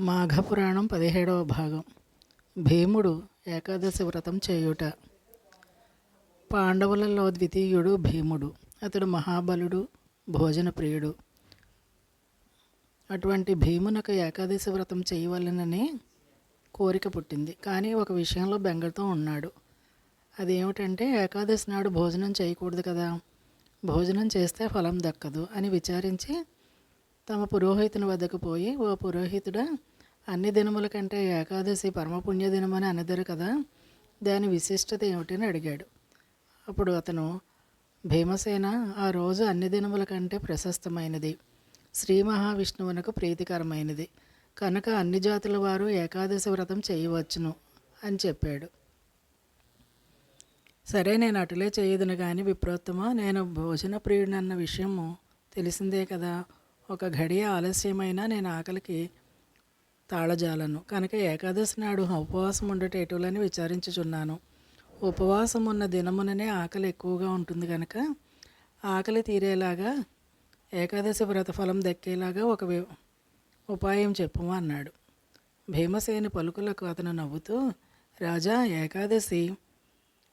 మాఘపురాణం పదిహేడవ భాగం. భీముడు ఏకాదశి వ్రతం చేయుట. పాండవులలో ద్వితీయుడు భీముడు. అతడు మహాబలుడు భోజన ప్రియుడు అటువంటి భీమునకు ఏకాదశి వ్రతం చేయవలనని కోరిక పుట్టింది. కానీ ఒక విషయంలో బెంగతో ఉన్నాడు. అదేమిటంటే ఏకాదశి నాడు భోజనం చేయకూడదు కదా. భోజనం చేస్తే ఫలం దక్కదు అని విచారించి తమ పురోహితుని వద్దకు పోయి ఓ పురోహితుడా అన్ని దినముల కంటే ఏకాదశి పరమపుణ్య దినమని అనదరు కదా దాని విశిష్టత ఏమిటని అడిగాడు. అప్పుడు అతను భీమసేన ఆ రోజు అన్ని దినముల కంటే ప్రశస్తమైనది. శ్రీ మహావిష్ణువునకు ప్రీతికరమైనది. కనుక అన్ని జాతుల వారు ఏకాదశి వ్రతం చేయవచ్చును అని చెప్పాడు. సరే నేను అటులే చేయదును కానీ విప్రోత్తమ నేను భోజన ప్రియుడన్న విషయము తెలిసిందే కదా ఒక ఘడియ ఆలస్యమైనా నేను ఆకలికి తాళజాలను. కనుక ఏకాదశి నాడు ఉపవాసం ఉండటేటోలని విచారించుచున్నాను. ఉపవాసం ఉన్న దినముననే ఆకలి ఎక్కువగా ఉంటుంది కనుక ఆకలి తీరేలాగా ఏకాదశి వ్రతఫలం దక్కేలాగా ఒక ఉపాయం చెప్పుము అన్నాడు. భీమసేని పలుకులకు అతను నవ్వుతూ రాజా ఏకాదశి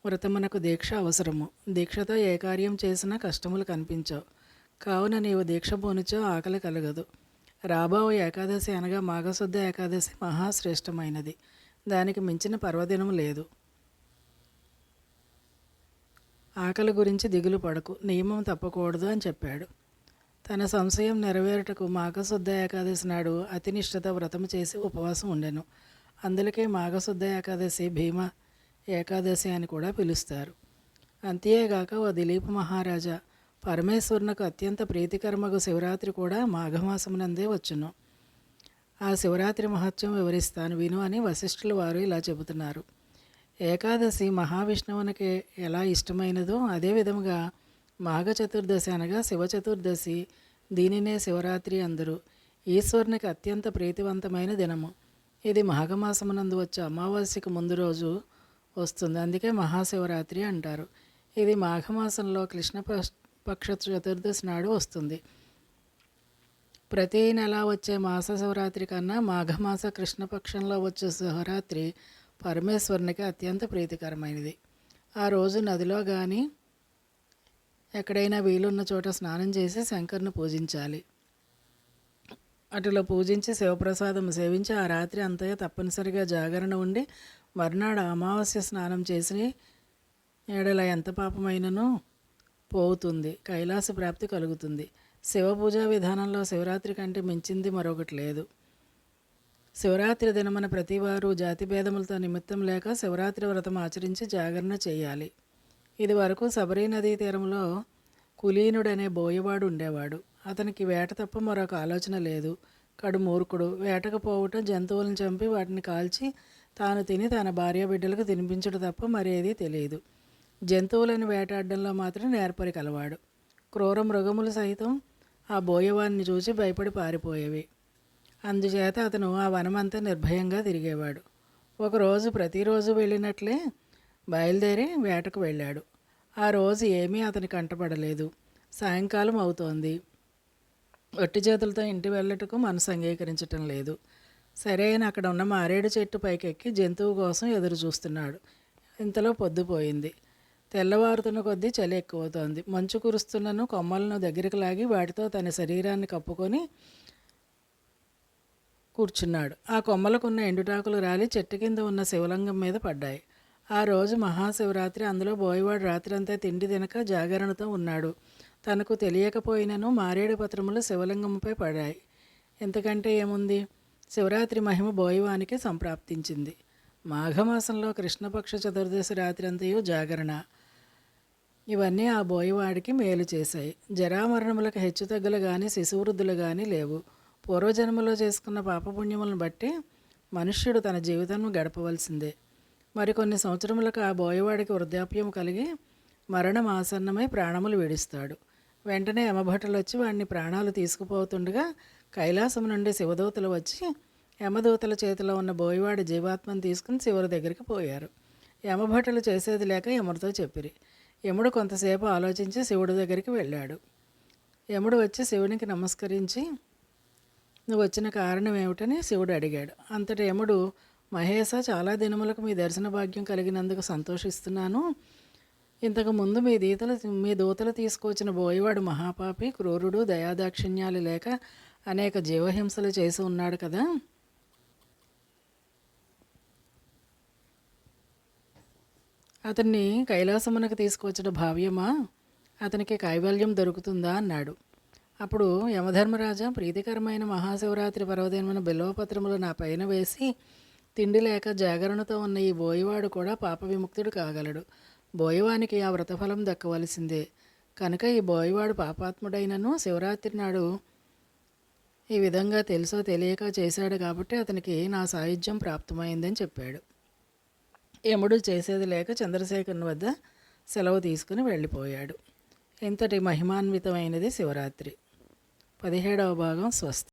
వ్రతమునకు దీక్ష అవసరము. దీక్షతో ఏ కార్యం చేసినా కష్టములు కనిపించవు. కావున నీవు దీక్ష పోనిచో ఆకలి కలగదు. రాబో ఏకాదశి అనగా మాఘశుద్ధ ఏకాదశి మహాశ్రేష్టమైనది. దానికి మించిన పర్వదినం లేదు. ఆకలి గురించి దిగులు పడకు నియమం తప్పకూడదు అని చెప్పాడు. తన సంశయం నెరవేరుటకు మాఘశుద్ధ ఏకాదశి నాడు అతినిష్టత వ్రతం చేసి ఉపవాసం ఉండెను. అందులకే మాఘశుద్ధ ఏకాదశి భీమ ఏకాదశి అని కూడా పిలుస్తారు. అంతేగాక ఓ దిలీప్ మహారాజా పరమేశ్వరునకు అత్యంత ప్రీతికరమగు శివరాత్రి కూడా మాఘమాసమునందే వచ్చును. ఆ శివరాత్రి మహత్యం వివరిస్తాను విను అని వశిష్ఠుల వారు ఇలా చెబుతున్నారు. ఏకాదశి మహావిష్ణువునికి ఎలా ఇష్టమైనదో అదే విధముగా మాఘ చతుర్దశి అనగా శివ చతుర్దశి దీనినే శివరాత్రి అందరు. ఈశ్వరునికి అత్యంత ప్రీతివంతమైన దినము. ఇది మాఘమాసమునందు వచ్చే అమావాస్యకు ముందు రోజు వస్తుంది. అందుకే మహాశివరాత్రి అంటారు. ఇది మాఘమాసంలో కృష్ణపక్ష పక్ష- చతుర్దశి నాడు వస్తుంది. ప్రతి నెల వచ్చే మాస శివరాత్రి కన్నా మాఘమాస కృష్ణపక్షంలో వచ్చే శివరాత్రి పరమేశ్వరునికి అత్యంత ప్రీతికరమైనది. ఆ రోజు నదిలో కానీ ఎక్కడైనా వీలున్న చోట స్నానం చేసి శంకర్ను పూజించాలి. అటులో పూజించి శివప్రసాదం సేవించి ఆ రాత్రి అంతగా తప్పనిసరిగా జాగరణ ఉండి మర్నాడు అమావాస్య స్నానం చేసి ఏడల ఎంత పాపమైనను పోతుంది. కైలాస ప్రాప్తి కలుగుతుంది. శివ పూజా విధానంలో శివరాత్రి కంటే మించింది మరొకటి లేదు. శివరాత్రి దినమన ప్రతివారు జాతి భేదములతో నిమిత్తం లేక శివరాత్రి వ్రతం ఆచరించి జాగరణ చేయాలి. ఇది వరకు శబరి నదీ తీరంలో కులీనుడనే బోయవాడు ఉండేవాడు. అతనికి వేట తప్ప మరొక ఆలోచన లేదు. కడు మూర్ఖుడు. వేటకు పోవటం జంతువులను చంపి వాటిని కాల్చి తాను తిని తన భార్య బిడ్డలకు తినిపించడం తప్ప మరేదీ తెలియదు. జంతువులను వేటాడడంలో మాత్రం నేర్పరి కలవాడు క్రూర మృగములు సైతం ఆ బోయవాన్ని చూసి భయపడి పారిపోయేవి. అందుచేత అతను ఆ వనమంతా నిర్భయంగా తిరిగేవాడు. ఒకరోజు ప్రతిరోజు వెళ్ళినట్లే బయలుదేరి వేటకు వెళ్ళాడు. ఆ రోజు ఏమీ అతని కంటపడలేదు. సాయంకాలం అవుతోంది. ఒట్టి చేతులతో ఇంటి వెళ్ళటకు మనసు అంగీకరించటం లేదు. సరే అని అక్కడ ఉన్న మారేడు చెట్టు పైకెక్కి జంతువు కోసం ఎదురు చూస్తున్నాడు ఇంతలో పొద్దుపోయింది. తెల్లవారుతున్న కొద్దీ చలి ఎక్కువవుతోంది. మంచు కురుస్తున్నను కొమ్మలను దగ్గరికి లాగి వాటితో తన శరీరాన్ని కప్పుకొని కూర్చున్నాడు. ఆ కొమ్మలకున్న ఎండుటాకులు రాలి చెట్టు కింద ఉన్న శివలింగం మీద పడ్డాయి. ఆ రోజు మహాశివరాత్రి. అందులో బోయవాడు రాత్రంతా తిండి తినక జాగరణతో ఉన్నాడు. తనకు తెలియకపోయినను మారేడు పత్రములు శివలింగంపై పడాయి. ఎంతకంటే ఏముంది? శివరాత్రి మహిమ బోయవానికి సంప్రాప్తించింది. మాఘమాసంలో కృష్ణపక్ష చతుర్దశి రాత్రి అంతయు జాగరణ. ఇవన్నీ ఆ బోయవాడికి మేలు చేశాయి. జరామరణములకు హెచ్చుతగ్గులు కానీ శిశువృద్ధులు కానీ లేవు. పూర్వజన్మలో చేసుకున్న పాపపుణ్యములను బట్టి మనుష్యుడు తన జీవితాన్ని గడపవలసిందే. మరికొన్ని సంవత్సరములకు ఆ బోయవాడికి వృద్ధాప్యం కలిగి మరణం ఆసన్నమై ప్రాణములు విడుస్తాడు. వెంటనే యమభటులు వచ్చి వాడిని ప్రాణాలు తీసుకుపోతుండగా కైలాసం నుండి శివదూతలు వచ్చి యమదూతల చేతిలో ఉన్న బోయవాడి జీవాత్మను తీసుకుని శివుడి దగ్గరికి పోయారు. యమభటులు చేసేది లేక యముడితో చెప్పిరి. యముడు కొంతసేపు ఆలోచించి శివుడి దగ్గరికి వెళ్ళాడు. యముడు వచ్చి శివునికి నమస్కరించి నువ్వు వచ్చిన కారణం ఏమిటని శివుడు అడిగాడు. అంతటి యముడు మహేశ చాలా దినములకు మీ దర్శన భాగ్యం కలిగినందుకు సంతోషిస్తున్నాను. ఇంతకు ముందు మీ దీతలు మీ దూతలు తీసుకొచ్చిన బోయవాడు మహాపాపి క్రూరుడు దయాదాక్షిణ్యాలు లేక అనేక జీవహింసలు చేసి ఉన్నాడు కదా. అతన్ని కైలాసమునకు తీసుకొచ్చిన భావ్యమా? అతనికి కైవల్యం దొరుకుతుందా? అన్నాడు. అప్పుడు యమధర్మరాజా ప్రీతికరమైన మహాశివరాత్రి పర్వదినమైన బిల్వపత్రములు నా పైన వేసి తిండి లేక జాగరణతో ఉన్న ఈ బోయవాడు కూడా పాప విముక్తుడు కాగలడు. బోయవానికి ఆ వ్రతఫలం దక్కవలసిందే. కనుక ఈ బోయవాడు పాపాత్ముడైనను శివరాత్రి నాడు ఈ విధంగా తెలుసో తెలియక చేశాడు కాబట్టి అతనికి నా సాయుధ్యం ప్రాప్తమైందని చెప్పాడు. యముడు చేసేది లేక చంద్రశేఖరుని వద్ద సెలవు తీసుకుని వెళ్ళిపోయాడు. ఇంతటి మహిమాన్వితమైనది శివరాత్రి. పదిహేడవ భాగం స్వస్తి.